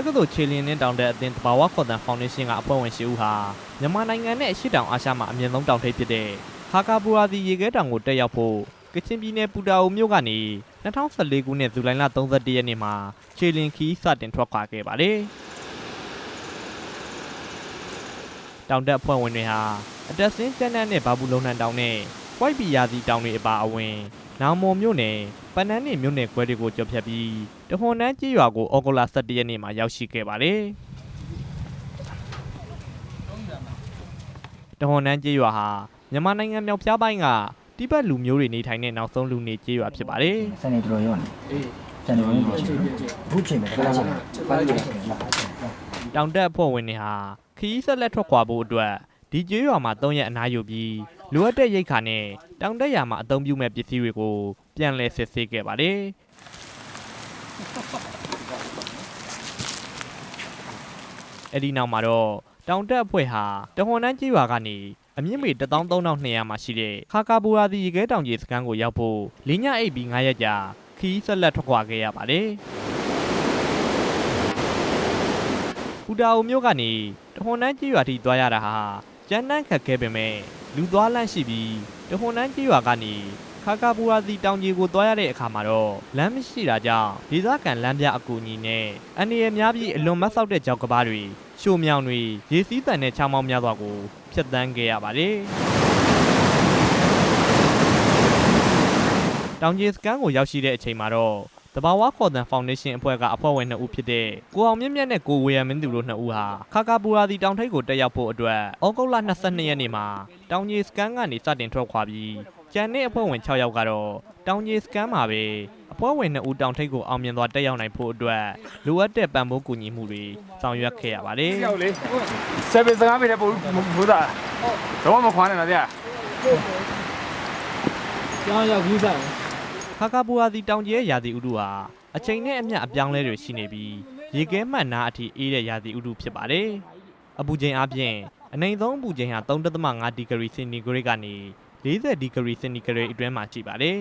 က္ကသိုလ်ခြေလျင်နှင်းတောင်တဲ့အသင်းတဘာဝခေါ်တန်ဖောင်ဒေးရှင်းကအဖွဲ့ဝင်ရှိဦးဟာမြန်မာနိုင်ငံနဲ့အရှေ့တောင်အာရှမှာအမြင့်ဆုံးတောင်ထိပ်ဖြစ်တဲ့ခါကာဘူရာဒီရေခဲတောင်ကိုတက်ရောက်ဖို့ကချင်ပြည်နယ်ပူတာအိုမြို့ကနေ2014ခုနှစ်ဇူလိုင်လ31ရက်နေ့မှာခြေလျင်ခီးစတင်ထွက်ခွာခဲ့ပါတယ်တောင်တက်အဖွဲ့ဝင်တွေဟာအတက်စင်းကျန်းတန်းနဲ့ဘာဘူးလုံနှံတောင်နဲ့ဝိုက်ပီယာစီတောင်တွေအပါအဝင် နောင်မော်မြို့နယ်ပန်းနန်းနေမြို့နယ်ခွဲတွေကိုကျော်ဖြတ်ပြီးတဟွန်နန်းကြီးရွာကိုဩဂုတ်လ17ရက်နေ့မှာရောက်ရှိခဲ့ပါတယ်တဟွန်နန်းကြီးရွာဟာမြန်မာနိုင်ငံမြောက်ဖျားပိုင်းကတိဘက်လူမျိုးတွေနေထိုင်တဲ့နောက်ဆုံးလူနေကြီးရွာဖြစ်ပါတယ်စနေတော်ရောနေအေးစနေတော်ရောအခုချိန်မယ်ခဏချိန်မယ်ပါလိမ့်မယ်တောင်တက်အဖွဲ့ဝင်တွေဟာခရီးဆက်လက်ထွက်ခွာဖို့အတွက်ဒီကျေးရွာမှာ၃ရက်အနားယူပြီး လိုအပ်တဲ့ရိတ်ခါနဲ့တောင်တက်ရွာမှာအသုံးပြုမဲ့ပစ္စည်းတွေကို ပြန်လည်စစ်ဆေးခဲ့ပါတယ်အဲ့ဒီနောက်မှာတော့တောင်တက်အဖွဲ့ဟာတဟွန်နန်းကြီးရွာကနေအမြင့်ပေ13200မှာရှိတဲ့ခါကာဘူရာဒီရေခဲတောင်ကြီးစခန်းကိုရောက်ဖို့လင်းညအိပ်ပြီး9ရက်ကြာခရီးဆက်လက်ထွက်ခွာခဲ့ရပါတယ်ပူတာအိုမြို့ကနေတဟွန်နန်းကြီးရွာထိသွားရတာဟာ ကျန်းတန်းခက်ခဲပေမဲ့လူသွားလန့်ရှိပြီးတဟွန်နန်းကြီးရွာကနေခါကာပူရာစီတောင်ကြီးကိုသွားရတဲ့အခါမှာတော့လမ်းမရှိတာကြောင့်ဒေသခံလမ်းပြအကူအညီနဲ့အန်ဒီရများပြီးအလွန်မဆောက်တဲ့ကြောက်ကဘာတွေရှိုမြောင်တွေရေစီးတန်တဲ့ချောင်းမောင်းများစွာကိုဖျက်ဆီးခဲ့ရပါတယ်တောင်ကြီးစကန်ကိုရောက်ရှိတဲ့အချိန်မှာတော့ တဘာဝခေါ်တန်ဖောင်ဒေးရှင်းအဖွဲ့ကအဖွဲ့ဝင်2ဦးဖြစ်တဲ့ကိုအောင်မြင့်မြတ်နဲ့ကိုဝေယံမင်းသူတို့2ဦးဟာခါကာပူရာဒီတောင်ထိပ်ကိုတက်ရောက်ဖို့အတွက်ဩဂုတ်လ22ရက်နေ့မှာတောင်ကြီးစကန်ကနေစတင်ထွက်ခွာပြီးကျန်တဲ့အဖွဲ့ဝင်6ယောက်ကတော့တောင်ကြီးစကန်မှာပဲအဖွဲ့ဝင်2ဦးတောင်ထိပ်ကိုအောင်မြင်စွာတက်ရောက်နိုင်ဖို့အတွက်လိုအပ်တဲ့ပံ့ပိုးကူညီမှုတွေဆောင်ရွက်ခဲ့ရပါတယ်ရောက်လေဆယ်ပေစကားပေနဲ့ပို့ဘုရားတော့မခွာနဲ့လားဗျာကျောင်းရောက်ပြီးသား ခါကာပူရာဒီတောင်ကြီးရဲ့ရာသီဥတုဟာအချိန်နဲ့အမျှအပြောင်းလဲတွေရှိနေပြီးရေခဲမှတ်နာအထိအေးတဲ့ရာသီဥတုဖြစ်ပါတယ်။အပူချိန်အပြင်အနိုင်ဆုံးအပူချိန်ဟာ3.5ဒီဂရီစင်တီဂရိတ်ကနေ40ဒီဂရီစင်တီဂရိတ်အတွင်းမှာရှိပါတယ်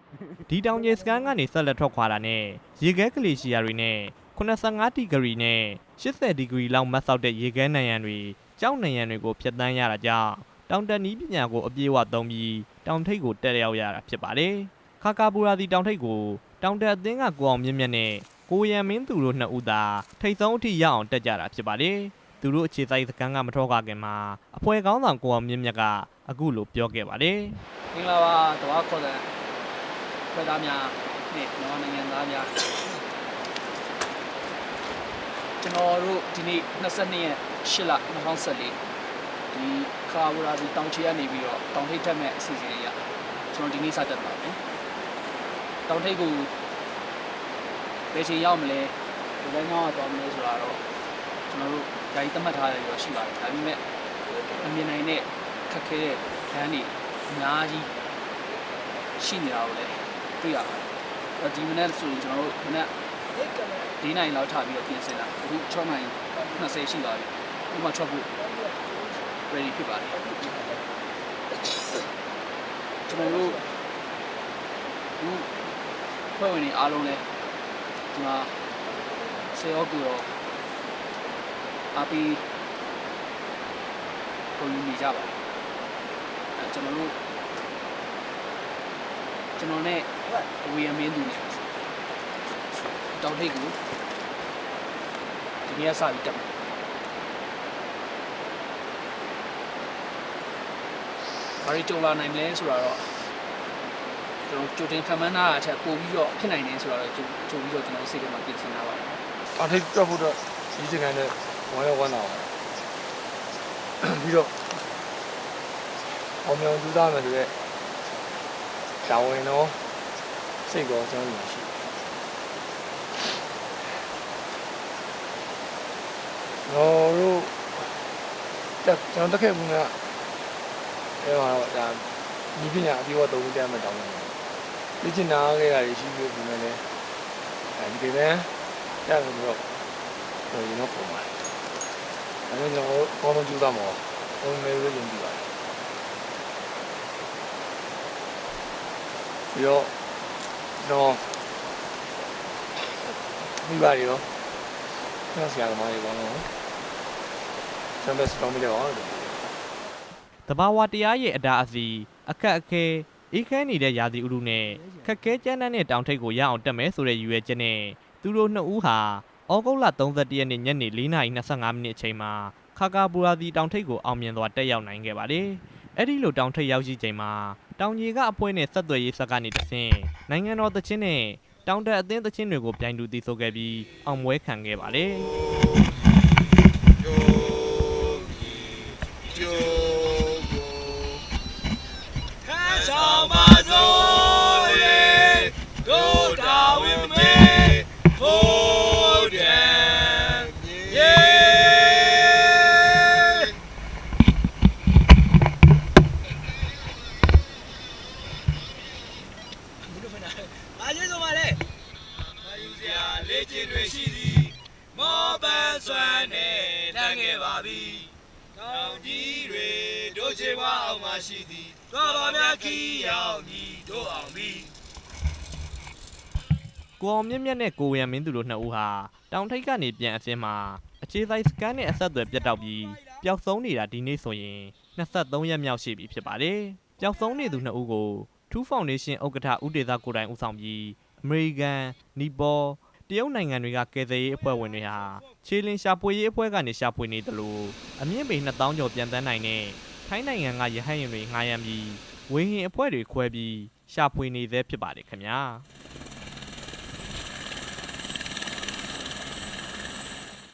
။ဒီတောင်ကြီးစကန်ကနေဆက်လက်ထွက်ခွာတာနဲ့ရေခဲကလေးရှီယာတွေနဲ့85ဒီဂရီနဲ့80ဒီဂရီလောက်မတ်ဆောက်တဲ့ရေခဲနံရံတွေကြောက်နံရံတွေကိုဖျက်ဆီးရတာကြောင့်တောင်တနီးပညာကိုအပြည့်အဝသုံးပြီးတောင်ထိပ်ကိုတက်ရောက်ရတာဖြစ်ပါတယ်။ ခါကာပူရာဒီတောင်ထိပ်ကိုတောင်တက်အသင်းကကိုအောင်မြင့်မြတ်နဲ့ကိုရံမင်းသူတို့နှစ်ဦးသာထိတ်ဆုံးအထိရအောင်တက်ကြတာဖြစ်ပါတယ်။သူတို့အခြေစိုက်စကန်ကမထောခွာခင်မှာအဖွဲကောင်းဆောင်ကိုအောင်မြင့်မြတ်ကအခုလိုပြောခဲ့ပါတယ်မင်္ဂလာပါတဝါခေါ်တဲ့ခွဲသားများနဲ့မြန်မာနိုင်ငံသားများကျွန်တော်တို့ဒီနေ့22ရက်8လ2014ဒီခါဝရာစီတောင်ချီကနေပြီးတော့တောင်ထိပ်ထက်မဲ့အစီအစဉ်အရကျွန်တော်ဒီနေ့စတက်ပါမယ် တောင်ထိပ်ကိုဘယ်ချိန်ရောက်မလဲဘယ်လမ်းကြောင်းကသွားမလဲဆိုတာတော့ကျွန်တော်တို့ဒါကြီးသတ်မှတ်ထားတယ်ရောရှိပါတယ်ဒါပေမဲ့မမြင်နိုင်တဲ့ခက်ခဲတဲ့လမ်းတွေအများကြီးရှိနေတာကိုလည်းတွေ့ရပါတယ်အဲ့တော့ဒီမနေ့ဆိုရင်ကျွန်တော်တို့မနေ့၄နိုင်လောက်ထပြီးတော့ပြင်ဆင်တာအခု6နိုင်20ရှိပါပြီဥပမာထွက်ဖို့ ready ဖြစ်ပါတယ်ကျွန်တော်တို့အခု ဖွဲ့ဝင်တွေအားလုံးလည်းဒီမှာဆေရောကူရောအပီကိုယူနေကြပါတယ်အဲကျွန်တော်တို့ကျွန်တော်နဲ့ဝီယမင်းသူနဲ့တောင်ထိပ်ကိုဒီနေ့ကစပြီးတက်မယ်ဘာတွေကြုံလာနိုင်မလဲဆိုတာတော့ ကျွန်တော်ကြိုတင်ခံမှန်းထားတာအချက်ပို့ပြီးတော့ဖြစ်နိုင်တယ်ဆိုတာတော့ကြိုကြိုပြီးတော့ကျွန်တော်စိတ်ထဲမှာပြင်ဆင်ထားပါတယ်အထိတ်တက်ဖို့တော့ဒီစကန်နဲ့ဝမ်းရောက်ဝမ်းတော့ပြီးတော့အောင်မြောင်ကြိုးစားမယ်ဆိုရက်ဒါဝင်တော့စိတ်ကောကျွန်တော်ရှိကျွန်တော်တို့တက်ကျွန်တော်တက်ခဲ့ဘူးကအဲတော့ဒါဒီပညာအပြီးတော့သုံးကြမ်းမှတောင်းတယ် လေ့ကျင့်နာခဲ့ရတယ်ရှိပြီးပြီလည်းအဲဒီကိန်းတက်ပြီးတော့တော့ရင်တော့ပုံပါအဲဒါကျွန်တော်ကောင်းကောင်းကြိုးစားမှာဘုံမဲလို့ယုံကြည်ပါတယ်ပြီးတော့ကျွန်တော်မိဘတွေရောကျွန်တော်ဆရာသမားတွေပေါင်းတော့ကျွန်တော်စတောင်းမိတယ်ပါတော့တဘာဝတရားရဲ့အတာအစီအခက်အခဲ အေးခဲနေတဲ့ရာသီဥတုနဲ့ခက်ခဲကြမ်းတမ်းတဲ့တောင်ထိပ်ကိုရအောင်တက်မယ်ဆိုတဲ့ရည်ရွယ်ချက်နဲ့သူတို့နှစ်ဦးဟာဩဂုတ်လ31ရက်နေ့ညနေ4:25မိနစ်အချိန်မှာခါကာဘူရာဒီတောင်ထိပ်ကိုအောင်မြင်စွာတက်ရောက်နိုင်ခဲ့ပါတယ်။အဲ့ဒီလိုတောင်ထိပ်ရောက်ရှိချိန်မှာတောင်ကြီးကအဖွဲနဲ့ဆက်သွယ်ရေးဆက်ကနေတဆင့်နိုင်ငံတော်သချင်းနဲ့တောင်တက်အသင်းသချင်းတွေကိုပြိုင်တူတည်ဆိုခဲ့ပြီးအောင်ပွဲခံခဲ့ပါတယ်။ အားကြီးဆုံးပါလေမယူစရာလေ့ကျင့်တွေရှိသည်မောပန်းစွမ်းနဲ့တန်းခဲ့ပါပြီကောင်းကြီးတွေတို့ချေဝအောင်မှရှိသည်သွားပါများခီးရောက်ပြီးတို့အောင်ပြီကိုအောင်မြင့်မြတ်နဲ့ကိုဝရံမင်းသူတို့နှစ်ဦးဟာတောင်ထိပ်ကနေပြန်အစင်းမှာအခြေဆိုင်စကန်နဲ့အဆက်အသွယ်ပြတ်တောက်ပြီးပျောက်ဆုံးနေတာဒီနေ့ဆိုရင်23ရက်မြောက်ရှိပြီဖြစ်ပါတယ်။ပျောက်ဆုံးနေသူနှစ်ဦးကို True Foundation ဥက္ကဋ္ဌဦးဒေသာကိုယ်တိုင်ဦးဆောင်ပြီးအမေရိကန်၊နီပေါတရုတ်နိုင်ငံတွေကကယ်ဆယ်ရေးအဖွဲ့ဝင်တွေဟာခြေလင်းရှာဖွေရေးအဖွဲ့ကနေရှာဖွေနေတယ်လို့အမြင့်ပေ2000ကျော်ပြန်တန်းနိုင်တဲ့ထိုင်းနိုင်ငံကရဟန်းရင်တွေငှားရမ်းပြီးဝင်းဟင်အဖွဲ့တွေခွဲပြီးရှာဖွေနေသေးဖြစ်ပါတယ်ခင်ဗျာ။